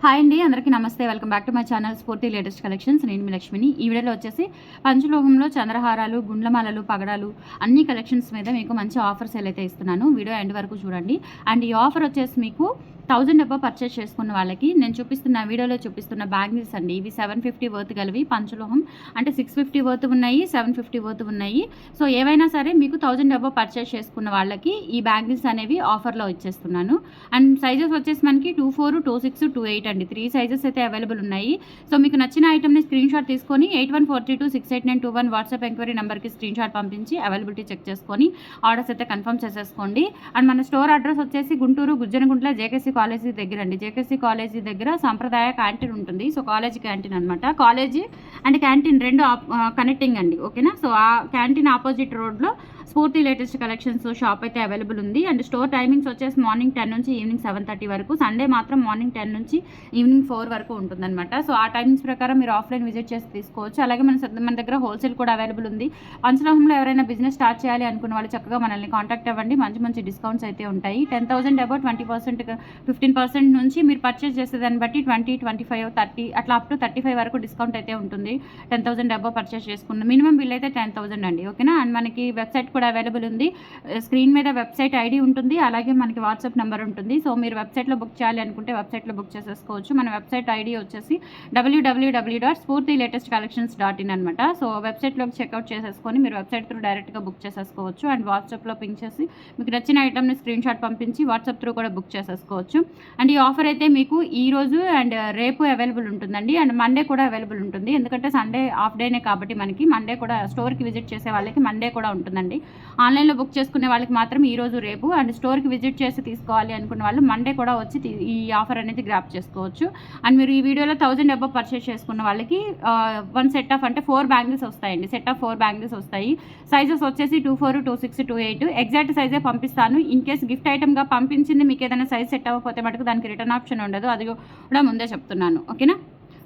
Hi అండి అందరికీ నమస్తే. Welcome back to my channel Spoorthi latest collections. నేను మీ లక్ష్మిని. ఈ వీడియోలో వచ్చేసి పంచలోకంలో చంద్రహారాలు గుండ్లమాలలు పగడాలు అన్ని కలెక్షన్స్ మీద మీకు మంచి ఆఫర్స్ అయితే ఇస్తున్నాను. వీడియో ఎండ్ వరకు చూడండి. అండ్ ఈ ఆఫర్ వచ్చేసి మీకు థౌజండ్ అబ్బా పర్చేస్ చేసుకున్న వాళ్ళకి నేను చూపిస్తున్న వీడియోలో చూపిస్తున్న బ్యాంగిల్స్ అండి. ఇవి సెవెన్ ఫిఫ్టీ వర్త్ గలవి పంచలోహం. అంటే సిక్స్ ఫిఫ్టీ వర్త్ ఉన్నాయి సెవెన్ ఫిఫ్టీ వర్త్ ఉన్నాయి. సో ఏవైనా సరే మీకు థౌజండ్ అబ్బా పర్చేస్ చేసుకున్న వాళ్ళకి ఈ బ్యాంగిల్స్ అనేవి ఆఫర్లో ఇచ్చేస్తున్నాను. అండ్ సైజెస్ వచ్చేసి మనకి two four two six two eight అండి. త్రీ సైజెస్ అయితే అవైలబుల్ ఉన్నాయి. సో మీకు నచ్చిన ఐటమ్ని స్క్రీన్ షాట్ తీసుకొని eight one four three two six eight nine two one WhatsApp enquiry నెంబర్కి స్క్రీన్ షాట్ పంపించి అవైలబిలిటీ చెక్ చేసుకొని ఆర్డర్స్ అయితే కన్ఫర్మ్ చేసేసుకోండి. అండ్ మన స్టోర్ అడ్రస్ వచ్చేసి గుంటూరు గుజ్జనగుంట్ల జేకేసీ కాలేజీ దగ్గర అండి. జేకేసీ కాలేజీ దగ్గర సాంప్రదాయ క్యాంటీన్ ఉంటుంది. సో కాలేజీ క్యాంటీన్ అనమాట కాలేజీ అండ్ క్యాంటీన్ రెండు కనెక్టింగ్ అండి. ఓకేనా? సో ఆ క్యాంటీన్ ఆపోజిట్ రోడ్లో స్ఫూర్తి లేటెస్ట్ కలెక్షన్స్ షాప్ అయితే అవైలబుల్ ఉంది. అండ్ స్టోర్ టైమింగ్స్ వచ్చేసి మార్నింగ్ టెన్ నుంచి ఈవినింగ్ సెవెన్ థర్టీ వరకు. సండే మాత్రం మార్నింగ్ టెన్ నుంచి ఈవినింగ్ ఫోర్ వరకు ఉంటుందన్నమాట. సో ఆ టైమింగ్స్ ప్రకారం మీరు ఆఫ్లైన్ విజిట్ చేసి తీసుకోవచ్చు. అలాగే మన మన దగ్గర హోల్సేల్ కూడా అవైలబుల్ ఉంది. పంచలోహంలో ఎవరైనా బిజినెస్ స్టార్ట్ చేయాలి అనుకున్న వాళ్ళు చక్కగా మనల్ని కాంటాక్ట్ అవ్వండి. మంచి మంచి డిస్కౌంట్స్ అయితే ఉంటాయి. Ten thousand about twenty percent fifteen percent నుంచి మీరు పర్చేస్ చేసేదాన్ని బట్టి ట్వంటీ ట్వంటీ ఫైవ్ థర్టీ అట్లా అప్ టు థర్టీ ఫైవ్ వరకు డిస్కౌంట్ అయితే ఉంటుంది. టెన్ థౌసండ్ అబౌ పర్చేస్ చేసుకున్న మినిమం బిల్ అయితే టెన్ థౌసండ్ అండి. ఓకేనా? అండ్ మనకి వెబ్సైట్ కూడా అవైలబుల్ ఉంది. Uh, స్క్రీన్ మీద వెబ్సైట్ ఐడి ఉంటుంది. అలాగే మనకి వాట్సాప్ నెంబర్ ఉంటుంది. సో మీరు వెబ్సైట్లో బుక్ చేయాలి అనుకుంటే వెబ్సైట్లో బుక్ చేసేసుకోవచ్చు. మన వెబ్సైట్ ఐడి వచ్చేసి W W W dot Spoorthi latest collections dot in అనమాట సో వెబ్సైట్లోకి చెక్అవుట్ చేసేసుకొని మీరు వెబ్సైట్ త్రూ డైరెక్ట్గా బుక్ చేసేసుకోవచ్చు. అండ్ వాట్సాప్లో పింక్ చేసి మీకు నచ్చిన ఐటమ్ని స్క్రీన్ షాట్ పంపించి వాట్సాప్ త్రూ కూడా బుక్ చేసేసుకోవచ్చు. అండ్ ఈ ఆఫర్ అయితే మీకు ఈ రోజు అండ్ uh, రేపు అవైలబుల్ ఉంటుందండి. అండ్ మండే కూడా అవైలబుల్ ఉంటుంది. ఎందుకంటే సండే ఆఫ్ డేనే కాబట్టి మనకి మండే కూడా స్టోర్కి విజిట్ చేసే వాళ్ళకి మండే కూడా ఉంటుందండి. ఆన్లైన్లో బుక్ చేసుకునే వాళ్ళకి మాత్రం ఈరోజు రేపు అండ్ స్టోర్కి విజిట్ చేసి తీసుకోవాలి అనుకున్న వాళ్ళు మండే కూడా వచ్చి ఈ ఆఫర్ అనేది గ్రాప్ చేసుకోవచ్చు. అండ్ మీరు ఈ వీడియోలో థౌజండ్ అబౌవ్ పర్చేస్ చేసుకున్న వాళ్ళకి వన్ సెట్ ఆఫ్ అంటే ఫోర్ బ్యాంగిల్స్ వస్తాయండి. సెట్ ఆఫ్ ఫోర్ బ్యాంగిల్స్ వస్తాయి. సైజెస్ వచ్చేసి two four two six two eight. Exact సైజే పంపిస్తాను. ఇన్ కేస్ గిఫ్ట్ ఐటమ్గా పంపించింది మీకు ఏదైనా సైజ్ సెట్ అవ్వకపోతే మటుకు దానికి రిటర్న్ ఆప్షన్ ఉండదు. అది కూడా ముందే చెప్తున్నాను. ఓకేనా?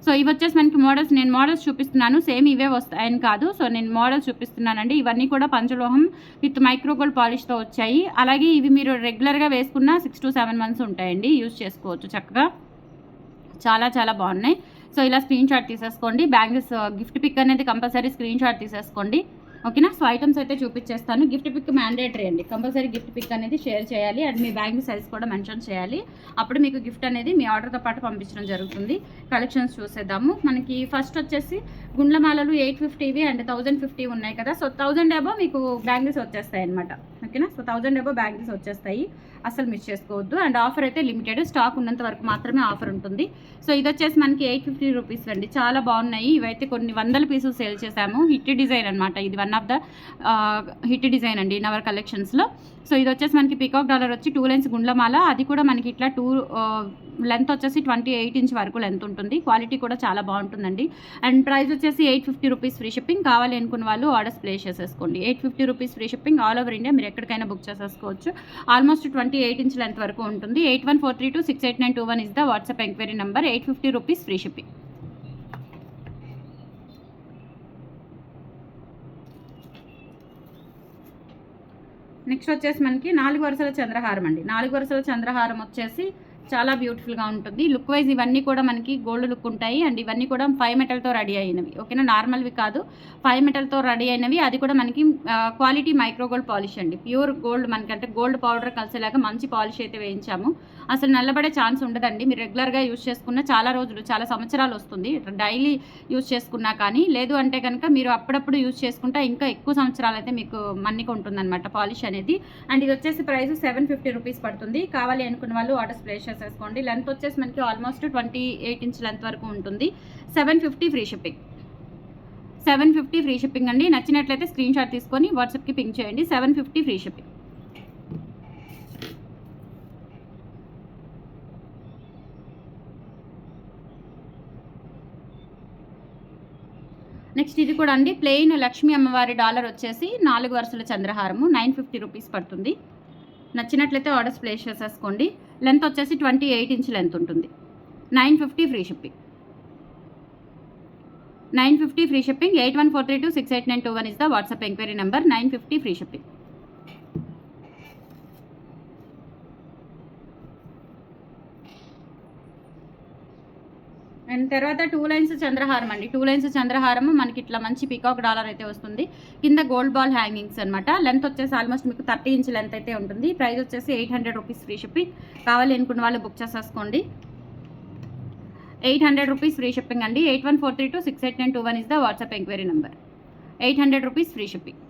సో ఇవి వచ్చేసి మనకి మోడల్స్. నేను మోడల్స్ చూపిస్తున్నాను. సేమ్ ఇవే వస్తాయని కాదు. సో నేను మోడల్స్ చూపిస్తున్నానండి. ఇవన్నీ కూడా పంచలోహం విత్ మైక్రోగోల్డ్ పాలిష్తో వచ్చాయి. అలాగే ఇవి మీరు రెగ్యులర్గా వేసుకున్న సిక్స్ టు సెవెన్ మంత్స్ ఉంటాయండి. యూజ్ చేసుకోవచ్చు చక్కగా. చాలా చాలా బాగున్నాయి. సో ఇలా స్క్రీన్ షాట్ తీసేసుకోండి బ్యాంగిల్స్ గిఫ్ట్ పిక్ అనేది కంపల్సరీ స్క్రీన్ షాట్ తీసేసుకోండి. ఓకేనా? సో ఐటమ్స్ అయితే చూపించేస్తాను. గిఫ్ట్ పిక్ మ్యాండేటరీ అండి. కంపల్సరీ గిఫ్ట్ పిక్ అనేది షేర్ చేయాలి. అండ్ మీ బ్యాంగిల్ సైజ్ కూడా మెన్షన్ చేయాలి. అప్పుడు మీకు గిఫ్ట్ అనేది మీ ఆర్డర్తో పాటు పంపించడం జరుగుతుంది. కలెక్షన్స్ చూసేద్దాము. మనకి ఫస్ట్ వచ్చేసి గుండ్లమాలలు ఎయిట్ ఫిఫ్టీవి అండ్ థౌజండ్ ఫిఫ్టీ ఉన్నాయి కదా. సో థౌజండ్ అబో మీకు బ్యాంగిల్స్ వచ్చేస్తాయి అనమాట ఓకేనా? సో థౌజండ్ అబో బ్యాంగిల్స్ వచ్చేస్తాయి. అసలు మిస్ చేసుకోవద్దు. అండ్ ఆఫర్ అయితే లిమిటెడ్. స్టాక్ ఉన్నంత వరకు మాత్రమే ఆఫర్ ఉంటుంది. సో ఇది వచ్చేసి మనకి ఎయిట్ ఫిఫ్టీ రూపీస్ అండి. చాలా బాగున్నాయి. ఇవైతే కొన్ని వందల పీసులు సేల్ చేశాము. హిట్ డిజైన్ అనమాట ఇది one of the hit design అండి నవర్ కలెక్షన్స్లో. సో ఇది వచ్చేసి మనకి పికాక్ డాలర్ వచ్చి టూ లైన్స్ గుండ్లమాల. అది కూడా మనకి ఇట్లా టూ లెంత్ వచ్చేసి ట్వంటీ ఎయిట్ ఇంచ్ వరకు లెంత్ ఉంటుంది. క్వాలిటీ కూడా చాలా బాగుంటుందండి. అండ్ ప్రైస్ వచ్చేసి eight fifty rupees free shipping కావాలి అనుకున్న వాళ్ళు ఆర్డర్స్ ప్లేస్ చేసేసుకోండి. Eight fifty rupees free shipping all over India మీరు ఎక్కడికైనా బుక్ చేసేసుకోవచ్చు. Almost twenty eight inch length వరకు ఉంటుంది. Eight one four three two six eight nine two one is the WhatsApp enquiry number eight fifty rupees free shipping next వచ్చేసి మనకి నాలుగు వరుసల చంద్రహారం అండి. నాలుగు వరుసల చంద్రహారం వచ్చేసి చాలా బ్యూటిఫుల్గా ఉంటుంది. లుక్ వైజ్ ఇవన్నీ కూడా మనకి గోల్డ్ లుక్ ఉంటాయి. అండ్ ఇవన్నీ కూడా ఫైవ్ మెటల్తో రెడీ అయినవి. ఓకేనా నార్మల్వి కాదు. ఫైవ్ మెటల్తో రెడీ అయినవి. అది కూడా మనకి క్వాలిటీ మైక్రో గోల్డ్ పాలిష్ అండి. ప్యూర్ గోల్డ్ మనకి అంటే గోల్డ్ పౌడర్ కలిసేలాగా మంచి పాలిష్ అయితే వేయించాము. అసలు నల్లబడే ఛాన్స్ ఉండదండి. మీరు రెగ్యులర్గా యూజ్ చేసుకున్న చాలా రోజులు చాలా సంవత్సరాలు వస్తుంది. డైలీ యూజ్ చేసుకున్నా కానీ లేదు అంటే కనుక మీరు అప్పుడప్పుడు యూజ్ చేసుకుంటే ఇంకా ఎక్కువ సంవత్సరాలు అయితే మీకు మన్నిక ఉంటుందన్నమాట పాలిష్ అనేది. అండ్ ఇది వచ్చేసి ప్రైస్ సెవెన్ ఫిఫ్టీ రూపీస్ పడుతుంది. కావాలి అనుకున్న వాళ్ళు ఆర్డర్స్ ప్లేస్ చేసేసుకోండి. లెంత్ వచ్చేసి మనకి almost twenty eight inch length వరకు ఉంటుంది. Seven fifty free shipping seven fifty free shipping అండి. నచ్చినట్లయితే స్క్రీన్ షాట్ తీసుకొని వాట్సాప్కి పింక్ చేయండి. Seven fifty free shipping next ఇది కూడా అండి. ప్లెయిన్ లక్ష్మీ అమ్మవారి డాలర్ వచ్చేసి నాలుగు వరుసల చంద్రహారము. నైన్ ఫిఫ్టీ రూపీస్ పడుతుంది. నచ్చినట్లయితే ఆర్డర్స్ ప్లేస్ చేసేసుకోండి. లెంత్ వచ్చేసి ట్వంటీ ఎయిట్ ఇంచ్ లెంత్ ఉంటుంది. Nine fifty free shipping nine fifty free shipping eight one four three two six eight nine two one is the WhatsApp enquiry number nine fifty free shipping and తర్వాత two lines చంద్రహారం అండి. Two lines చంద్రహారం మనకి ఇట్లా మంచి peacock dollar అయితే వస్తుంది. కింద gold ball hangings అనమాట లెంత్ వచ్చేసి ఆల్మోస్ట్ మీకు థర్టీ ఇంచ్ లెంత్ అయితే ఉంటుంది. ప్రైస్ వచ్చేసి eight hundred rupees free shipping కావాలి అనుకున్న వాళ్ళు బుక్ చేసేసుకోండి. Eight hundred rupees free shipping అండి. Eight one four three two six eight nine two one is the WhatsApp enquiry number eight hundred rupees free shipping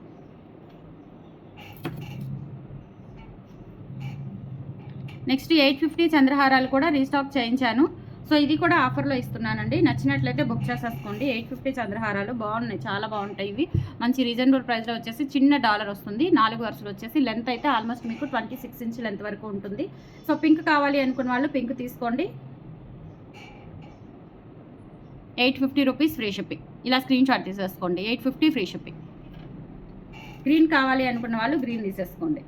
next eight fifty చంద్రహారాలు కూడా restock చేయించాను. So ఇది కూడా ఆఫర్లో ఇస్తున్నానండి. నచ్చినట్లయితే book చేసేసుకోండి. Eight fifty చంద్రహారాలు బాగున్నాయి. చాలా బాగుంటాయి ఇవి. మంచి రీజనబుల్ ప్రైస్లో వచ్చేసి చిన్న డాలర్ వస్తుంది. నాలుగు వరుసలు వచ్చేసి లెంత్ అయితే ఆల్మోస్ట్ మీకు ట్వంటీ సిక్స్ ఇంచ్ లెంత్ వరకు ఉంటుంది. సో పింక్ కావాలి అనుకున్న వాళ్ళు పింక్ తీసుకోండి. Eight fifty rupees free shipping. ఇలా స్క్రీన్ షాట్ తీసేసుకోండి. Eight fifty free shipping. Green కావాలి అనుకున్న వాళ్ళు గ్రీన్ తీసేసుకోండి.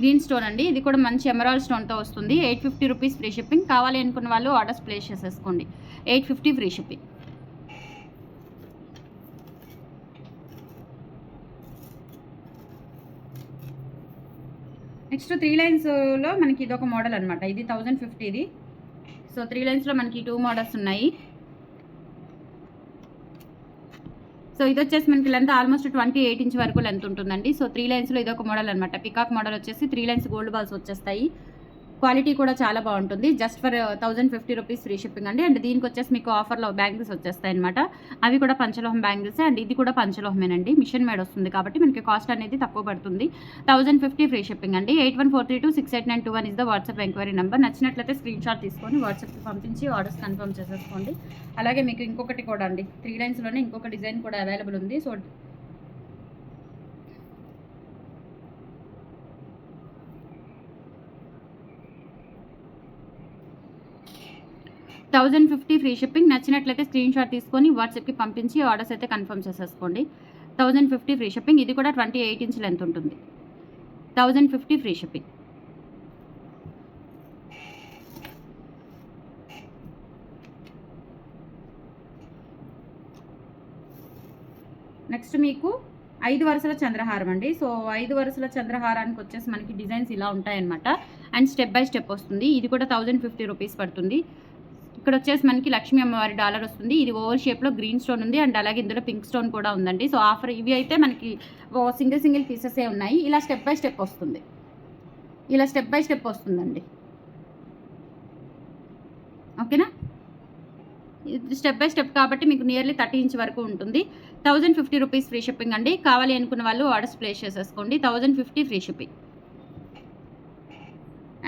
గ్రీన్ స్టోన్ అండి. ఇది కూడా మంచి ఎమరాల్డ్ స్టోన్తో వస్తుంది. Eight fifty rupees free shipping. కావాలి అనుకున్న వాళ్ళు ఆర్డర్స్ ప్లేస్ చేసేసుకోండి. Eight fifty free shipping. Next three లైన్స్లో మనకి ఇది ఒక మోడల్ అనమాట ఇది థౌజండ్ ఫిఫ్టీది సో త్రీ లైన్స్లో మనకి టూ మోడల్స్ ఉన్నాయి. సో ఇది వచ్చేసి మనకి length almost twenty eight inch వరకు లెంత్ ఉంటుందండి. సో త్రీ లైన్స్లో ఇదొక మోడల్ అనమాట పికాక్ మోడల్ వచ్చేసి త్రీ లైన్స్ గోల్డ్ బాల్స్ వచ్చేస్తాయి. క్వాలిటీ కూడా చాలా బాగుంటుంది. Just for thousand fifty rupees free shipping అండి. అండ్ దీనికి వచ్చేసి మీకు ఆఫర్లో బ్యాంగిల్స్ వచ్చేస్తాయి అనమాట అవి కూడా పంచలోహం బ్యాంగిల్స్. అండ్ ఇది కూడా పంచలోహమేనండి. మిషన్ మేడ్ వస్తుంది కాబట్టి మనకి కాస్ట్ అనేది తక్కువ పడుతుంది. థౌజండ్ ఫిఫ్టీ ఫ్రీ షిప్పింగ్ అండి. Eight one four three two six eight nine two one is the WhatsApp enquiry number నచ్చినట్లయితే స్క్రీన్ షాట్ తీసుకొని వాట్సాప్కి పంపించి ఆర్డర్స్ కన్ఫర్మ్ చేసేసుకోండి. అలాగే మీకు ఇంకొకటి కూడా అండి. త్రీ లైన్స్లోనే ఇంకొక డిజైన్ కూడా అవైలబుల్ ఉంది. So thousand fifty free shipping. నచ్చినట్లయితే స్క్రీన్ షాట్ తీసుకొని వాట్సాప్కి పంపించి ఆర్డర్స్ అయితే కన్ఫర్మ్ చేసేసుకోండి. Thousand fifty free shipping. ఇది కూడా ట్వంటీ ఎయిట్ ఇంచ్ లెంత్ ఉంటుంది. Thousand fifty free shipping. Next మీకు ఐదు వరుసల చంద్రహారం అండి. సో ఐదు వరుసల చంద్రహారానికి వచ్చేసి మనకి డిజైన్స్ ఇలా ఉంటాయన్నమాట. అండ్ స్టెప్ బై స్టెప్ వస్తుంది. ఇది కూడా థౌజండ్ ఫిఫ్టీ రూపీస్ పడుతుంది. ఇక్కడ వచ్చేసి మనకి లక్ష్మీ అమ్మవారి డాలర్ వస్తుంది. ఇది ఓవర్ షేప్లో గ్రీన్ స్టోన్ ఉంది అండ్ అలాగే ఇందులో పింక్ స్టోన్ కూడా ఉందండి. సో ఆఫర్ ఇవి అయితే మనకి సింగిల్ సింగిల్ పీసెసే ఉన్నాయి. ఇలా స్టెప్ బై స్టెప్ వస్తుంది. ఇలా స్టెప్ బై స్టెప్ వస్తుందండి. ఓకేనా? స్టెప్ బై స్టెప్ కాబట్టి మీకు నియర్లీ థర్టీ ఇంచ్ వరకు ఉంటుంది. Thousand fifty rupees free shipping అండి. కావాలి అనుకున్న వాళ్ళు ఆర్డర్స్ ప్లేస్ చేసేసుకోండి. Thousand fifty free shipping.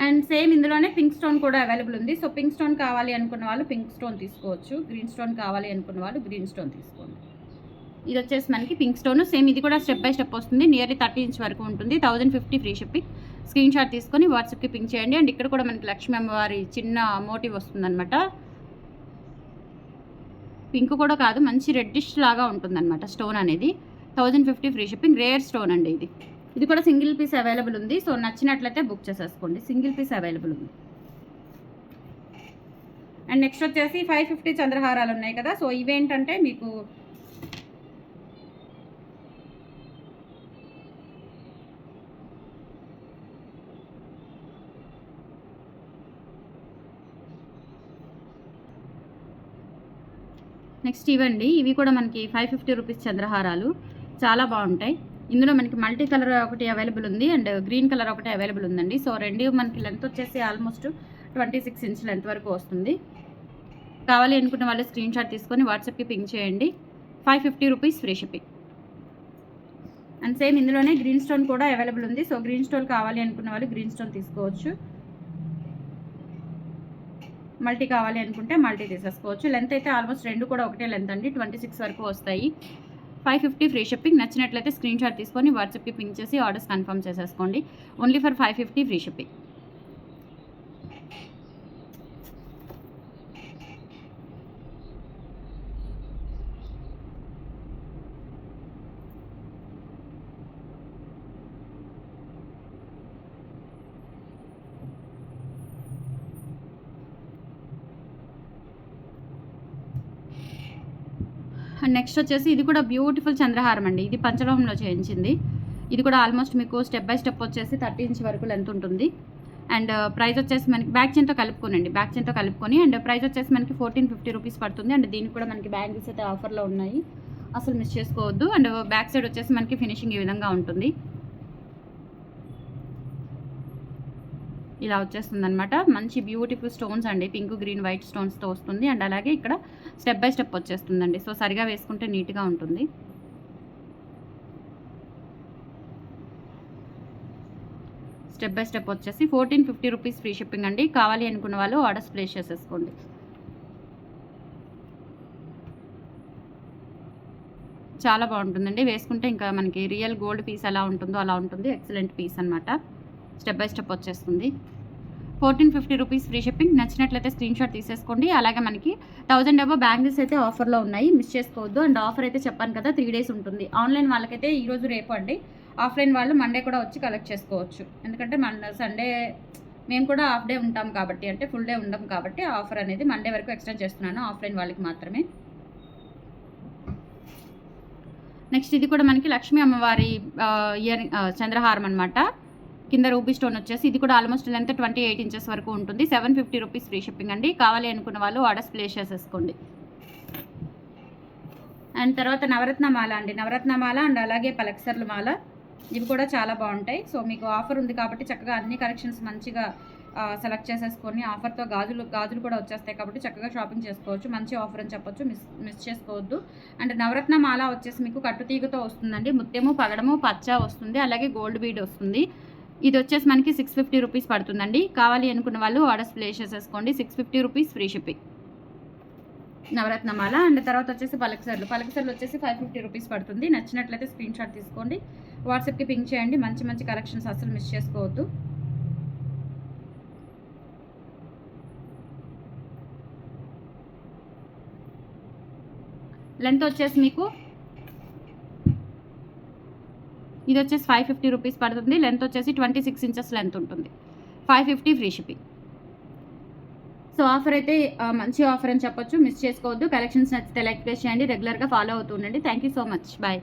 And same ఇందులోనే పింక్ స్టోన్ కూడా అవైలబుల్ ఉంది. సో పింక్ స్టోన్ కావాలి అనుకున్న వాళ్ళు పింక్ స్టోన్ తీసుకోవచ్చు. గ్రీన్ స్టోన్ కావాలి అనుకున్న వాళ్ళు గ్రీన్ స్టోన్ తీసుకోండి. ఇది వచ్చేసి మనకి పింక్ స్టోన్. సేమ్ ఇది కూడా స్టెప్ బై స్టెప్ వస్తుంది. నియర్లీ థర్టీ ఇంచ్ వరకు ఉంటుంది. Thousand fifty free shipping. Screen shot తీసుకొని వాట్సాప్కి పింక్ చేయండి. అండ్ ఇక్కడ కూడా మనకి లక్ష్మీ అమ్మవారి చిన్న మోటివ్ వస్తుందన్నమాట. పింక్ కూడా కాదు మంచి రెడ్డిష్ లాగా ఉంటుందన్నమాట స్టోన్ అనేది. Thousand fifty free shipping. Rare stone అండి ఇది. ఇది కూడా సింగిల్ పీస్ అవైలబుల్ ఉంది. సో నచ్చినట్లయితే బుక్ చేసేసుకోండి. సింగిల్ పీస్ అవైలబుల్ ఉంది. అండ్ నెక్స్ట్ వచ్చేసి ఫైవ్ ఫిఫ్టీ చంద్రహారాలు ఉన్నాయి కదా. సో ఇవేంటంటే మీకు నెక్స్ట్ ఇవండి. ఇవి కూడా మనకి ఫైవ్ ఫిఫ్టీ రూపీస్ చంద్రహారాలు. చాలా బాగుంటాయి. ఇందులో మనకి మల్టీ కలర్ ఒకటి అవైలబుల్ ఉంది అండ్ గ్రీన్ కలర్ ఒకటి అవైలబుల్ ఉందండి. సో రెండు మనకి లెంత్ వచ్చేసి almost twenty six inch length వరకు వస్తుంది. కావాలి అనుకున్న వాళ్ళు స్క్రీన్ షాట్ తీసుకొని వాట్సాప్కి పింక్ చేయండి. Five fifty rupees free shipping. And same ఇందులోనే గ్రీన్ స్టోన్ కూడా అవైలబుల్ ఉంది. సో గ్రీన్ స్టోన్ కావాలి అనుకున్న వాళ్ళు గ్రీన్ స్టోన్ తీసుకోవచ్చు. మల్టీ కావాలి అనుకుంటే మల్టీ తీసేసుకోవచ్చు. లెంత్ అయితే ఆల్మోస్ట్ రెండు కూడా ఒకటే లెంత్ అండి. ట్వంటీ సిక్స్ వరకు వస్తాయి. Five fifty free shipping. నచ్చినట్లయితే స్క్రీన్ షాట్ తీసుకొని వాట్సాప్కి పింక్ చేసి ఆర్డర్స్ కన్ఫర్మ్ చేసేసుకోండి. Only for five fifty free shipping. And next వచ్చేసి ఇది కూడా బ్యూటిఫుల్ చంద్రహారం అండి. ఇది పంచలోహంలో చేయించింది. ఇది కూడా ఆల్మోస్ట్ మీకు స్టెప్ బై స్టెప్ వచ్చేసి థర్టీ ఇంచ్ వరకు లెంత్ ఉంటుంది. అండ్ ప్రైస్ uh, వచ్చేసి మనకి బ్యాక్ చెన్తో కలుపుకోనండి. బ్యాక్ చెన్తో కలుపుకొని అండ్ ప్రైస్ వచ్చేసి మనకి ఫోర్టీన్ ఫిఫ్టీ రూపీస్ పడుతుంది. అండ్ దీనికి కూడా మనకి బ్యాంగిల్స్ అయితే ఆఫర్లో ఉన్నాయి. అసలు మిస్ చేసుకోవద్దు. అండ్ బ్యాక్ సైడ్ వచ్చేసి మనకి ఫినిషింగ్ ఈ విధంగా ఉంటుంది. ఇలా వచ్చేస్తుంది అనమాట మంచి బ్యూటిఫుల్ స్టోన్స్ అండి. పింక్ గ్రీన్ వైట్ స్టోన్స్తో వస్తుంది. అండ్ అలాగే ఇక్కడ స్టెప్ బై స్టెప్ వచ్చేస్తుందండి. సో సరిగా వేసుకుంటే నీట్గా ఉంటుంది. స్టెప్ బై స్టెప్ వచ్చేసి fourteen fifty rupees free shipping అండి. కావాలి అనుకున్న వాళ్ళు ఆర్డర్స్ ప్లేస్ చేసేసుకోండి. చాలా బాగుంటుందండి. వేసుకుంటే ఇంకా మనకి రియల్ గోల్డ్ పీస్ ఎలా ఉంటుందో అలా ఉంటుంది. ఎక్సలెంట్ పీస్ అనమాట స్టెప్ బై స్టెప్ వచ్చేస్తుంది. Fourteen fifty rupees free shipping. నచ్చినట్లయితే స్క్రీన్ షాట్ తీసేసుకోండి. అలాగే మనకి థౌజండ్ అబో బ్యాంగిల్స్ అయితే ఆఫర్లో ఉన్నాయి. మిస్ చేసుకోవద్దు. అండ్ ఆఫర్ అయితే చెప్పాను కదా త్రీ డేస్ ఉంటుంది. ఆన్లైన్ వాళ్ళకైతే ఈరోజు రేపు అండి. ఆఫ్లైన్ వాళ్ళు మండే కూడా వచ్చి కలెక్ట్ చేసుకోవచ్చు. ఎందుకంటే మన సండే మేము కూడా హాఫ్ డే ఉంటాం కాబట్టి అంటే ఫుల్ డే ఉండం కాబట్టి ఆఫర్ అనేది మండే వరకు ఎక్స్టెండ్ చేస్తున్నాను ఆఫ్లైన్ వాళ్ళకి మాత్రమే. నెక్స్ట్ ఇది కూడా మనకి లక్ష్మీ అమ్మవారి ఇయర్ చంద్రహారం అనమాట కింద రూబీ స్టోన్ వచ్చేసి ఇది కూడా almost length twenty eight inches వరకు ఉంటుంది. Seven fifty rupees free shipping అండి. కావాలి అనుకున్న వాళ్ళు ఆర్డర్స్ ప్లేస్ చేసేసుకోండి. అండ్ తర్వాత నవరత్న మాల అండి. నవరత్న మాల అండ్ అలాగే పలక్సర్ల మాల. ఇవి కూడా చాలా బాగుంటాయి. సో మీకు ఆఫర్ ఉంది కాబట్టి చక్కగా అన్ని కలెక్షన్స్ మంచిగా సెలెక్ట్ చేసేసుకొని ఆఫర్తో గాజులు గాజులు కూడా వచ్చేస్తాయి కాబట్టి చక్కగా షాపింగ్ చేసుకోవచ్చు. మంచి ఆఫర్ అని చెప్పొచ్చు. మిస్ మిస్ చేసుకోవద్దు. అండ్ నవరత్న మాల వచ్చేసి మీకు కట్టుతీగతో వస్తుందండి. ముత్యము పగడము పచ్చ వస్తుంది. అలాగే గోల్డ్ బీడ్ వస్తుంది. ఇది వచ్చేసి మనకి సిక్స్ ఫిఫ్టీ రూపీస్ పడుతుందండి. కావాలి అనుకున్న వాళ్ళు ఆర్డర్స్ ప్లేస్ చేసేసుకోండి. Six fifty rupees free shipping నవరత్నమాల. And తర్వాత వచ్చేసి పలకసర్లు. పలకసర్లు వచ్చేసి ఫైవ్ ఫిఫ్టీ రూపీస్ పడుతుంది. నచ్చినట్లయితే స్క్రీన్ షాట్ తీసుకోండి. వాట్సాప్కి పింక్ చేయండి. మంచి మంచి కలెక్షన్స్ అసలు మిస్ చేసుకోవద్దు. లెంత్ వచ్చేసి మీకు ఇది వచ్చేసి ఫైవ్ ఫిఫ్టీ రూపీస్ పడుతుంది. లెంత్ వచ్చేసి ట్వంటీ సిక్స్ ఇంచెస్ లెంత్ ఉంటుంది. Five fifty free shipping so offer అయితే మంచి ఆఫర్ అని చెప్పొచ్చు. మిస్ చేసుకోవద్దు. కలెక్షన్స్ నచ్చితే లైక్ చేయండి. రెగ్యులర్గా ఫాలో అవుతూ ఉండండి. Thank you so much bye